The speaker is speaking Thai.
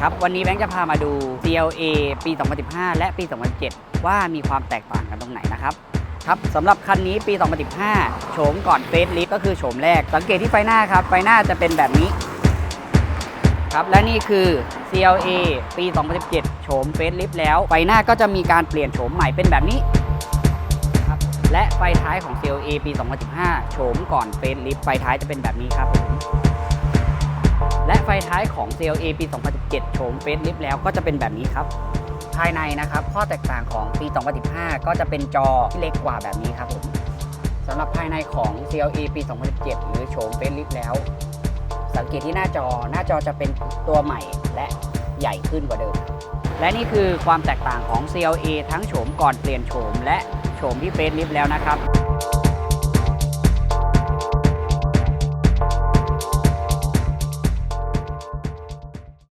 ครับ วันนี้แบงค์จะพามาดู CLA ปี 2015 และปี 2017 ว่ามีความแตกต่างกันตรงไหนนะครับ ครับสำหรับคันนี้ปี 2015 โฉมก่อนเฟสลิฟก็คือโฉมแรก สังเกตที่ไฟหน้าครับ ไฟหน้าจะเป็นแบบนี้ ครับ และนี่คือ CLA ปี 2017 โฉมเฟสลิฟแล้ว ไฟหน้าก็จะมีการเปลี่ยนโฉมใหม่เป็นแบบนี้ครับและไฟท้ายของ CLA ปี 2015 โฉมก่อนเฟสลิฟไฟท้ายจะเป็นแบบนี้ครับ ท้ายของ CLA ปี 2017 โฉมเฟสลิฟแล้วก็จะเป็นแบบนี้ครับ ภายในนะครับ ข้อแตกต่างของปี 2015 ก็จะเป็นจอที่เล็กกว่าแบบนี้ครับผมสำหรับภายในของ CLA ปี 2017 หรือโฉมเฟสลิฟแล้ว สังเกตที่หน้าจอหน้าจอจะเป็นตัวใหม่และใหญ่ขึ้นกว่าเดิม และนี่คือความแตกต่างของ CLA ทั้งโฉมก่อนเปลี่ยนโฉมและโฉมที่เฟสลิฟแล้วนะครับ